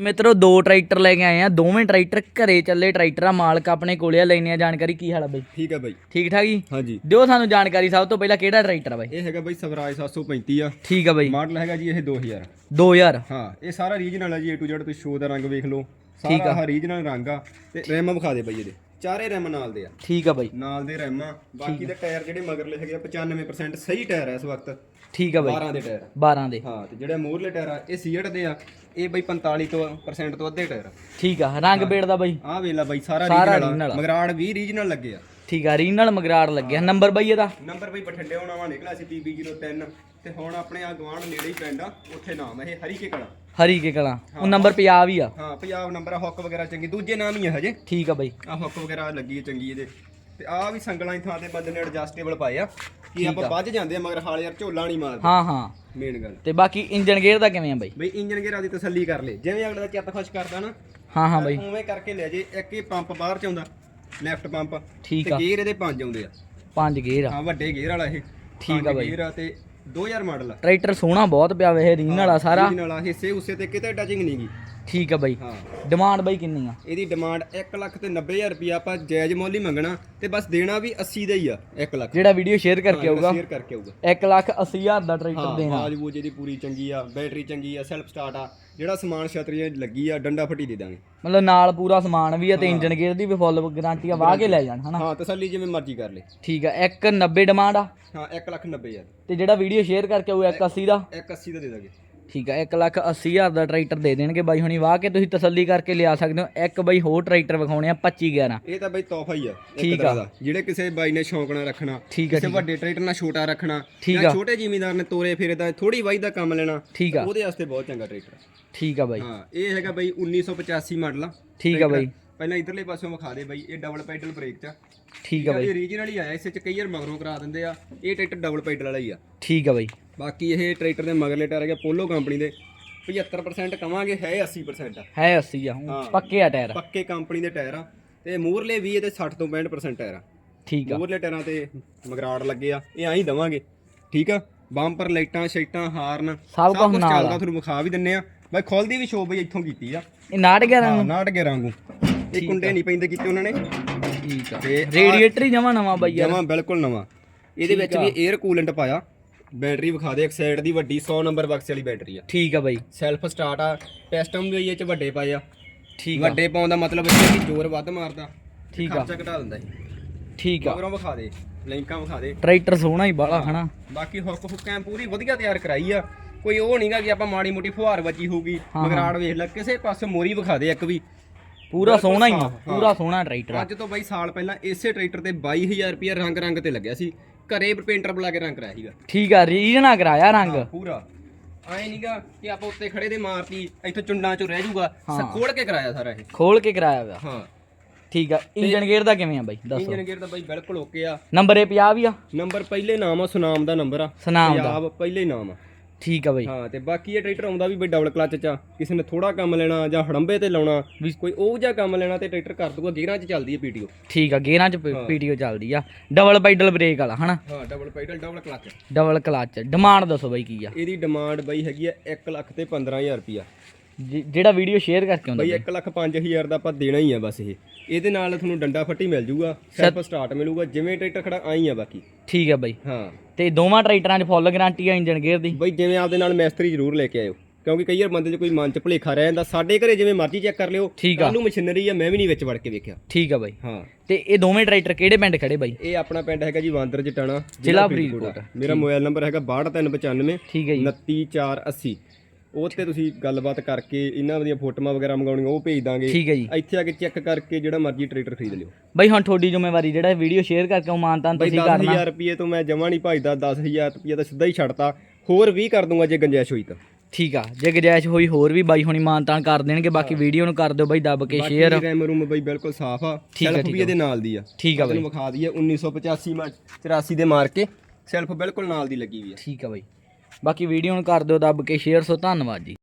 ਮਿੱਤਰੋ ਦੋ ਟਰੈਕਟਰ ਲੈ ਕੇ ਆਏ ਆ। ਦੋਵੇਂ ਟਰੈਕਟਰ ਘਰੇ ਚੱਲੇ। ਟਰੈਕਟਰ ਆ ਮਾਲਕ ਆਪਣੇ ਕੋਲੇ ਆ। ਲੈਣੇ ਆ। ਜਾਣਕਾਰੀ ਕੀ ਹਾਲ ਆ ਬਈ? ਠੀਕ ਹੈ ਬਾਈ। ਠੀਕ ਠਾਕ ਜੀ? ਹਾਂਜੀ। ਦਿਓ ਸਾਨੂੰ ਜਾਣਕਾਰੀ ਸਭ ਤੋਂ ਪਹਿਲਾਂ ਕਿਹੜਾ ਟਰੈਕਟਰ ਆ ਬਾਈ? ਇਹ ਹੈਗਾ ਬਾਈ ਸਵਰਾਜ 735 ਆ। ਠੀਕ ਆ ਬਾਈ। ਮਾਡਲ ਹੈਗਾ ਜੀ ਇਹ 2000 2000 ਹਾਂ ਇਹ ਸਾਰਾ ਰੀਜਨਲ ਹੈ ਜੀ। A to Z ਤੁਸੀਂ ਸ਼ੋ ਦਾ ਰੰਗ ਵੇਖ ਲਓ। ਆ। ਸਾਰਾ ਰੀਜਨਲ ਰੰਗ ਆ। ਤੇ ਰੈਮ ਵਿਖਾ ਦੇ ਬਾਈ ਇਹਦੇ। ਚਾਰੇ ਰੈਮ ਨਾਲ ਦੇ ਆ। ਠੀਕ ਆ ਬਾਈ। ਨਾਲ ਦੇ ਰੈਮ ਆ। ਬਾਕੀ ਦੇ ਟਾਇਰ ਜਿਹੜੇ ਮਗਰਲੇ ਹੈਗੇ ਆ 95% ਸਹੀ ਟਾਇਰ ਆ ਇਸ ਵਕਤ। ਠੀਕ ਆ ਬਾਈ। 12 ਦੇ ਟਾਇਰ 12 ਦੇ। ਹਾਂ ਤੇ ਜਿਹੜੇ ਮੂਹਰਲੇ ਟਾਇਰ ਆ ਇਹ ਸੀਟ ਦੇ ਆ। ਇਹ ਬਾਈ 45 ਤੋਂ percent ਤੋਂ ਅੱਧੇ ਟਾਇਰ ਆ। ਠੀਕ ਆ ਰੰਗ ਬੇੜ ਦਾ ਬਾਈ। ਆਹ ਵੇਲਾ ਬਾਈ ਸਾਰਾ ਰੀਜਨਲ ਆ। ਆ। ਮਗਰਾੜ ਵੀ ਰੀਜਨਲ ਲੱਗੇ ਆ। ਠੀਕ ਆ ਰੀਨਲ ਮਗਰਾੜ ਲੱਗਿਆ ਨੰਬਰ ਬਾਈ ਇਹਦਾ? ਨੰਬਰ ਬਈ ਬਠਿੰਡੇ ਹੋਣਾ ਵਾ ਨਿਕਲਿਆ ਸੀ PB03 ਤੇ ਹੁਣ ਆਪਣੇ ਆ ਗਵਾਂਢ ਨੇੜੇ ਹੀ ਪਿੰਡ ਆ ਉੱਥੇ ਨਾਮ ਆ ਇਹ ਹਰੀ ਕੇ ਕਲਾ। ਹਰੀ ਕੇ ਕਲਾਂ। ਉਹ ਨੰਬਰ ਪੰਜਾਬ ਹੀ ਆ। ਹਾਂ ਪੰਜਾਬ ਨੰਬਰ ਆ ਹੁੱਕ ਵਗੈਰਾ ਚੰਗੀ। ਦੂਜੇ ਨਾਮ ਹੀ ਆ ਹਜੇ। ਠੀਕ ਆ ਬਾਈ। ਆ ਹੁੱਕ ਵਗੈਰਾ ਲੱਗੀ ਹੈ ਚੰਗੀ ਇਹਦੇ। ਤੇ ਆ ਵੀ ਸੰਗਲਾਂ ਦੀ ਥਾਂ ਤੇ ਬੰਦੇ ਨੇ ਐਡਜਸਟੇਬਲ ਪਾਏ ਆ। ਕੀ ਆਪਾਂ ਵੱਜ ਜਾਂਦੇ ਆ ਮਗਰ ਹਾਲ ਯਾਰ ਝੋਲਾ ਨਹੀਂ ਮਾਰਦੇ। ਹਾਂ ਹਾਂ। ਮੇਨ ਗੱਲ। ਤੇ ਬਾਕੀ ਇੰਜਨ ਗੇਅਰ ਦਾ ਕਿਵੇਂ ਆ ਬਾਈ? ਬਈ ਇੰਜਨ ਗੇਅਰਾਂ ਦੀ ਤਸੱਲੀ ਕਰ ਲੈ। ਜਿਵੇਂ ਅਗਲੇ ਦਾ ਚੱਤ ਖੁਸ਼ ਕਰਦਾ ਨਾ ਹਾਂ ਹਾਂ ਬਾਈ। ਉਵੇਂ ਕਰਕੇ ਲੈ ਜੇ। ਇੱਕ ਹੀ ਪੰਪ ਬਾਹਰ ਚ ਆਉਂਦਾ ਲੈਫਟ ਪੰਪ। ਠੀਕ ਤੇ ਆ। ਗੇਅਰ ਇਹਦੇ ਪੰਜ ਆਉਂਦੇ ਆ। ਪੰਜ ਗੇਅਰ ਆ। ਹਾਂ ਵੱਡੇ ਗੇਅਰ ਵਾਲਾ ਇਹ। ਠੀਕ ਆ ਬਾਈ। ਗੇਅਰ ਆ ਤੇ 2000 ਮਾਡਲ ਆ। ਟਰੈਕਟਰ ਸੋਹਣਾ ਬਹੁਤ ਪਿਆ ਵੇ ਰੀਨ ਵਾਲਾ ਸਾਰਾ। ਨਾਲ ਹਿੱਸੇ ਉਸੇ ਤੇ ਕਿਤੇ ਟੱਚਿੰਗ ਨਹੀਂ ਗਈ ਠੀਕ ਆ ਬਾਈ। ਹਾਂ। ਡਿਮਾਂਡ ਬਾਈ ਕਿੰਨੀ ਆ? ਇਹਦੀ ਡਿਮਾਂਡ 1 ਲੱਖ ਤੇ 90000 ਰੁਪਇਆ ਆਪਾਂ ਜਾਇਜ਼ ਮੁੱਲ ਹੀ ਮੰਗਣਾ ਤੇ ਬਸ ਦੇਣਾ ਵੀ 80 ਦਾ ਹੀ ਆ 1 ਲੱਖ। ਜਿਹੜਾ ਵੀਡੀਓ ਸ਼ੇਅਰ ਕਰਕੇ ਆਊਗਾ। ਸ਼ੇਅਰ ਕਰਕੇ ਆਊਗਾ। 1 ਲੱਖ 80 ਹਜ਼ਾਰ ਦਾ ਟਰੈਕਟਰ ਦੇਣਾ। ਆਵਾਜ਼ ਬੂਜ ਇਹਦੀ ਪੂਰੀ ਚੰਗੀ ਆ ਬੈਟਰੀ ਚੰਗੀ ਆ ਸੈਲਫ ਸਟਾਰਟ ਆ ਜਿਹੜਾ ਸਮਾਨ ਛਤਰੀ ਲੱਗੀ ਆ ਡੰਡਾ ਫੱਟੀ ਦੇ ਦਾਂਗੇ। ਮਤਲਬ ਨਾਲ ਪੂਰਾ ਸਮਾਨ ਵੀ ਆ ਤੇ ਇੰਜਨ ਗੇਅਰ ਦੀ ਵੀ ਫੁੱਲ ਗਾਰੰਟੀ ਆ ਵਾਹ ਕੇ ਲੈ ਜਾਣ ਹਨਾ? ਹਾਂ ਤਸੱਲੀ ਜਿਵੇਂ ਮਰਜ਼ੀ ਕਰ ਲੈ। ਠੀਕ ਆ 190 ਡਿਮਾਂਡ ਆ। ਹਾਂ 1 ਲੱਖ 90000 ਤੇ ਜਿਹੜਾ ਵੀਡੀਓ ਸ਼ੇਅਰ ਕਰਕੇ ਆਊ 180 ਦਾ? 180 ਦਾ ਦੇ ਦਾਂਗੇ। ਠੀਕ ਆ 1 ਲੱਖ 80 ਹਜ਼ਾਰ ਦਾ ਟਰੈਕਟਰ ਦੇ ਦੇਣਗੇ ਬਾਈ ਹੁਣੀ ਵਾਹ ਕੇ ਤੁਸੀਂ ਤਸੱਲੀ ਕਰਕੇ ਲਿਆ ਸਕਦੇ ਹੋ। ਇੱਕ ਬਾਈ ਹੋਰ ਟਰੈਕਟਰ ਵਿਖਾਉਣੇ ਆ 25 11 ਇਹ ਤਾਂ ਬਈ ਤੋਹਫਾ ਹੀ ਆ ਇੱਕ ਠੀਕ ਤਰ੍ਹਾਂ ਆ। ਦਾ। ਜਿਹੜੇ ਕਿਸੇ ਬਾਈ ਨੇ ਸ਼ੌਂਕ ਨਾਲ ਰੱਖਣਾ ਠੀਕ ਆ ਕਿਸੇ ਵੱਡੇ ਟਰੈਕਟਰ ਨਾਲ ਛੋਟਾ ਰੱਖਣਾ ਠੀਕ ਆ। ਛੋਟੇ ਜ਼ਿਮੀਂਦਾਰ ਨੇ ਤੋਰੇ ਫੇਰੇ ਦਾ ਥੋੜੀ ਵਾਈ ਦਾ ਕੰਮ ਲੈਣਾ ਠੀਕ ਆ। ਉਹਦੇ ਵਾਸਤੇ ਬਹੁਤ ਚੰਗਾ ਟਰੈਕਟਰ ਠੀਕ ਆ ਬਾਈ। ਹਾਂ ਇਹ ਹੈਗਾ ਬਾਈ 1985 ਮਾਡਲ ਆ। ਠੀਕ ਆ ਬਾਈ। ਪਹਿਲਾਂ ਇਧਰਲੇ ਪਾਸਿਓਂ ਵਿਖਾ ਦੇ ਬਾਈ ਇਹ ਡਬਲ ਪੈਡਲ ਬ੍ਰੇਕ ਚ ਆ। ਠੀਕ ਆ ਬਾਈ। ਇਹ ਰੀਜਨਲ ਹੀ ਆਇਆ ਇਸੇ ਚ ਕਈ ਵਾਰ ਮਗਰੋਂ ਕਰਾ ਦਿੰਦੇ ਆ। ਇਹ ਟਰੈਕਟਰ ਡਬਲ ਪੈਡਲ ਵਾਲਾ ਹੀ ਆ। ਠੀਕ ਆ ਬਾਈ। ਬਾਕੀ ਇਹ ਟਰੈਕਟਰ ਦੇ ਮਗਰਲੇ ਟਾਇਰ ਹੈਗੇ ਪੋਲੋ ਕੰਪਨੀ ਦੇ। 75% ਕਵਾਂਗੇ ਹੈ 80% ਆ। ਹੈ 80 ਆ ਹਾਂ। ਪੱਕੇ ਆ ਟਾਇਰ। ਪੱਕੇ ਕੰਪਨੀ ਦੇ ਟਾਇਰ ਆ। ਤੇ ਮੂਰਲੇ ਵੀ ਇਹਦੇ 60 ਤੋਂ 65% ਟਾਇਰ ਆ। ਠੀਕ ਆ। ਮੂਰਲੇ ਟਾਇਰਾਂ ਤੇ ਮਗਰਾੜ ਲੱਗੇ ਆ। ਇਹ ਆਹੀ ਦਵਾਂਗੇ। ਠੀਕ ਆ? ਬੰਪਰ ਲਾਈਟਾਂ ਸ਼ੀਟਾਂ ਹਾਰਨ। ਸਭ ਕੁਝ ਕੁਛ ਨਾਲ ਚੱਲਦਾ ਤੁਹਾਨੂੰ ਵਿਖਾ ਵੀ ਦਿੰਨੇ ਆ। ਬਾਈ ਖੋਲਦੀ ਵੀ ਸ਼ੋ ਬਈ ਇੱਥੋਂ ਕੀਤੀ ਆ। ਇਹ 911 ਹਾਂ ਨੂੰ ਨਾਟ ਕੇ ਰਾਂਗੂ। ਇਹ ਕੁੰਡੇ ਨਹੀਂ ਪੈਂਦੇ ਕੀਤੇ ਉਹਨਾਂ ਨੇ। ਠੀਕ ਆ। ਤੇ ਰੇਡੀਏਟਰ ਹੀ ਜਮਾ ਨਵਾਂ ਬਾਈ ਯਾਰ। ਜਮਾਂ ਬਿਲਕੁਲ ਨਵਾਂ। ਇਹਦੇ ਵਿੱਚ ਵੀ 에ਅਰ ਕੂਲੈਂਟ ਪਾਇਆ। ਬੈਟਰੀ ਵਿਖਾ ਦੇ ਇੱਕ ਸਾਈਡ ਦੀ ਵੱਡੀ 100 ਨੰਬਰ ਬਕਸ ਵਾਲੀ ਬੈਟਰੀ ਆ। ਠੀਕ ਆ ਬਾਈ। ਸੈਲਫ ਸਟਾਰਟ ਆ ਪਿਸਟਨ ਵੀ ਇਹ ਚ ਵੱਡੇ ਪਾਏ ਆ। ਠੀਕ ਆ। ਵੱਡੇ ਪਾਉਣ ਦਾ ਮਤਲਬ ਇਹ ਕਿ ਜ਼ੋਰ ਵੱਧ ਮਾਰਦਾ ਠੀਕ ਆ। ਖਰਚਾ ਘਟਾ ਦਿੰਦਾ ਇਹ। ਠੀਕ ਆ। ਮਗਰੋਂ ਵਿਖਾ ਦੇ ਲਿੰਕਾਂ ਵਿਖਾ ਦੇ। ਟਰੈਕਟਰ ਸੋਹਣਾ ਹੀ ਬਾਲਾ ਹਨਾ? ਬਾਕੀ ਹੁੱਕ ਹੁੱਕਾਂ ਪੂਰੀ ਵਧੀਆ ਤਿਆਰ ਕਰਾਈ ਆ। ਕੋਈ ਉਹ ਨਹੀਂਗਾ ਕਿ ਆਪਾਂ ਮਾੜੀ ਮੋਟੀ ਫੁਹਾਰ ਵੱਜੀ ਹੋਊਗੀ ਹਾਂ, ਮਗਰਾੜ ਵੇਖ ਲੈ ਕਿਸੇ ਪਾਸੇ ਮੋਰੀ ਵਿਖਾ ਦੇ ਇੱਕ ਵੀ। ਪੂਰਾ ਸੋਹਣਾ ਹੀ ਆ ਹਾਂ। ਪੂਰਾ ਸੋਹਣਾ ਟਰੈਕਟਰ ਆ। ਅੱਜ ਤੋਂ ਬਾਈ ਸਾਲ ਪਹਿਲਾਂ ਇਸੇ ਟਰੈਕਟਰ ਤੇ 22000 ਰੁਪਏ ਰੰਗ ਰੰਗ ਤੇ ਲੱਗਿਆ ਸੀ। ਘਰੇ ਪੇਂਟਰ ਬੁਲਾ ਕੇ ਰੰਗ ਕਰਾਇਆ ਸੀਗਾ। ਠੀਕ ਆ ਰੀਜਨਾ ਕਰਾਇਆ ਰੰਗ? ਹਾਂ, ਪੂਰਾ। ਐ ਨਹੀਂਗਾ ਕਿ ਆਪਾਂ ਉੱਤੇ ਖੜੇ ਦੇ ਮਾਰਤੀ ਇੱਥੋਂ ਚੁੰਡਾਂ ਚੋਂ ਰਹਿ ਜਾਊਗਾ ਹਾਂ। ਖੋਲ ਕੇ ਕਰਾਇਆ ਸਾਰਾ ਇਹ। ਖੋਲ ਕੇ ਕਰਾਇਆ ਹਾਂ। ਠੀਕ ਆ ਇੰਜਨ ਗੇਅਰ ਦਾ ਕਿਵੇਂ ਆ ਬਾਈ? ਦੱਸੋ। ਇੰਜਨ ਗੇਅਰ ਦਾ ਬਾਈ ਬਿਲਕੁਲ ਓਕੇ ਆ। ਨੰਬਰ ਇਹ 50 ਵੀ ਆ? ਨੰਬਰ ਪਹਿਲੇ ਨਾਮ ਆ ਸੁਨਾਮ ਦਾ ਨੰਬਰ ਆ। ਸੁਨਾਮ ਦਾ। ਪੰਜਾਬ ਪਹਿਲੇ ਨਾਮ ਆ। ਠੀਕ ਆ ਬਾਈ। ਹਾਂ ਤੇ ਬਾਕੀ ਇਹ ਟਰੈਕਟਰ ਆਉਂਦਾ ਵੀ ਬਈ ਡਬਲ ਕਲਚ ਚ ਆ। ਕਿਸੇ ਨੇ ਥੋੜਾ ਕੰਮ ਲੈਣਾ ਜਾਂ ਹੜੰਬੇ ਤੇ ਲਾਉਣਾ ਵੀ- ਕੋਈ ਉਹ ਜਿਹਾ ਕੰਮ ਲੈਣਾ ਤੇ ਟਰੈਕਟਰ ਕਰ ਦੂਗਾ ਗੇਅਰਾਂ 'ਚ ਚੱਲਦੀ ਹੈ ਪੀਟੀਓ ਠੀਕ ਆ ਗੇਅਰਾਂ ਚ ਪੀਟੀਓ ਚੱਲਦੀ ਆ। ਡਬਲ ਪੈਡਲ ਬ੍ਰੇਕ ਵਾਲਾ ਹਨਾ? ਹਾਂ double pedal double clutch double clutch demand ਦੱਸੋ ਬਾਈ ਕੀ ਆ। ਇਹਦੀ ਡਿਮਾਂਡ ਬਈ ਹੈਗੀ ਆ 1 ਲੱਖ ਤੇ 15000 ਰੁਪਿਆ ਜਿ- ਜਿਹੜਾ ਵੀਡੀਓ ਸ਼ੇਅਰ ਕਰਕੇ ਆਉਂਦਾ ਬਈ 1 ਲੱਖ 5000 ਦਾ ਆਪਾਂ ਦੇਣਾ ਹੀ ਆ ਬਸ ਇਹ। ਇਹਦੇ ਨਾਲ ਤੁਹਾਨੂੰ ਡੰਡਾ ਫੱਟੀ ਮਿਲ ਜੂਗਾ ਸੈਲਫ ਸਟਾਰਟ ਮਿਲੂਗਾ ਜਿਵੇਂ ਟਰੈਕਟਰ ਖੜਾ ਆਈ ਆ ਬਾਕੀ। ਠੀਕ ਆ ਬਾਈ। ਹਾਂ। ਤੇ ਦੋਵਾਂ ਟਰੈਕਟਰਾਂ 'ਚ ਫੁੱਲ ਗਾਰੰਟੀ ਆ ਇੰਜਨ ਗੇਅਰ ਦੀ? ਬਈ ਜਿਵੇਂ ਆਪਦੇ ਨਾਲ ਮੈਸਤਰੀ ਜ਼ਰੂਰ ਲੈ ਕੇ ਆਇਓ ਕਿਉਂਕਿ ਕਈ ਵਾਰ ਬੰਦੇ 'ਚ ਕੋਈ ਮਨ 'ਚ ਭੁਲੇਖਾ ਰਹਿ ਜਾਂਦਾ ਸਾਡੇ ਘਰੇ ਜਿਵੇਂ ਮਰਜ਼ੀ ਚੈੱਕ ਕਰ ਲਿਓ ਠੀਕ ਆ। ਕੱਲ੍ਹ ਨੂੰ ਮਸ਼ੀਨਰੀ ਆ ਮੈਂ ਵੀ ਨਹੀਂ ਵਿੱਚ ਵੜ ਕੇ ਵੇਖਿਆ। ਠੀਕ ਆ ਬਾਈ। ਹਾਂ। ਤੇ ਇਹ ਦੋਵੇਂ ਟਰੈਕਟਰ ਕਿਹੜੇ ਪਿੰਡ ਖੜੇ ਬਾਈ? ਇਹ ਆਪਣਾ ਪਿੰਡ ਹੈਗਾ ਜੀ ਵਾਂਦਰ ਜਟਾਣਾ ਜ਼ਿਲ੍ਹਾ ਫਰੀਦਕੋਟ। ਮੇਰਾ ਮੋਬਾਈਲ ਨੰਬਰ ਹੈਗਾ 6295 ਠੀਕ ਹੈ ਜੀ। 29480 ਉਹ ਤੇ ਤੁਸੀਂ ਗੱਲਬਾਤ ਕਰਕੇ ਇਹਨਾਂ ਦੀਆਂ ਫੋਟੋਆਂ ਵਗੈਰਾ ਮੰਗਾਉਣੀਆਂ ਉਹ ਭੇਜ ਦਾਂਗੇ। ਠੀਕ ਹੈ ਜੀ। ਇੱਥੇ ਆ ਕੇ ਚੈੱਕ ਕਰਕੇ ਜਿਹੜਾ ਮਰਜ਼ੀ ਟਰੈਕਟਰ ਖਰੀਦ ਲਿਓ। ਬਾਈ ਹੁਣ ਤੁਹਾਡੀ ਜ਼ਿੰਮੇਵਾਰੀ ਜਿਹੜਾ ਵੀਡੀਓ ਸ਼ੇਅਰ ਕਰਕੇ ਉਹ ਮਾਨਤਾਨ ਬਈ ਤੁਸੀਂ ਕਰਨਾ। 10000 ਰੁਪਏ ਤੋਂ ਮੈਂ ਜਮਾ ਨਹੀਂ ਭਾਈਦਾ 10000 ਰੁਪਏ ਤਾਂ ਸਿੱਧਾ ਹੀ ਛੱਡਤਾ। ਹੋਰ ਵੀ ਕਰ ਦੂੰਗਾ ਜੇ ਗੰਜਾਇਸ਼ ਹੋਈ ਤਾਂ। ਠੀਕ ਆ ਜੇ ਗੁੰਜਾਇਸ਼ ਹੋਈ ਹੋਰ ਵੀ ਬਾਈ ਹੁਣੀ ਮਾਨਤਾਨ ਕਰ ਦੇਣਗੇ ਬਾਕੀ ਵੀਡੀਓ ਨੂੰ ਕਰ ਦਿਓ ਬਾਈ ਦੱਬ ਕੇ ਸ਼ੇਅਰ ਰੈਮ ਰੂਮ ਬਈ ਬਿਲਕੁਲ ਸਾਫ਼ ਆ। ਠੀਕ ਆ, ਸੈਲਫ ਵੀ ਇਹਦੇ ਨਾਲ ਦੀ ਆ। ਠੀਕ ਆ ਬਾਈ। ਤੁਹਾਨੂੰ ਵਿਖਾ ਦਈਏ 1985 ਮਾ 84 ਦੇ ਮਾਰ ਕੇ ਸੈਲਫ ਬਿਲਕੁਲ ਨਾਲ ਦੀ ਲੱਗੀ ਵੀ ਆ। ਠੀਕ ਆ ਬਾਈ। ਬਾਕੀ ਵੀਡੀਓ ਨੂੰ ਕਰ ਦਿਓ ਦੱਬ ਕੇ ਸ਼ੇਅਰ ਸੋ ਧੰਨਵਾਦ ਜੀ।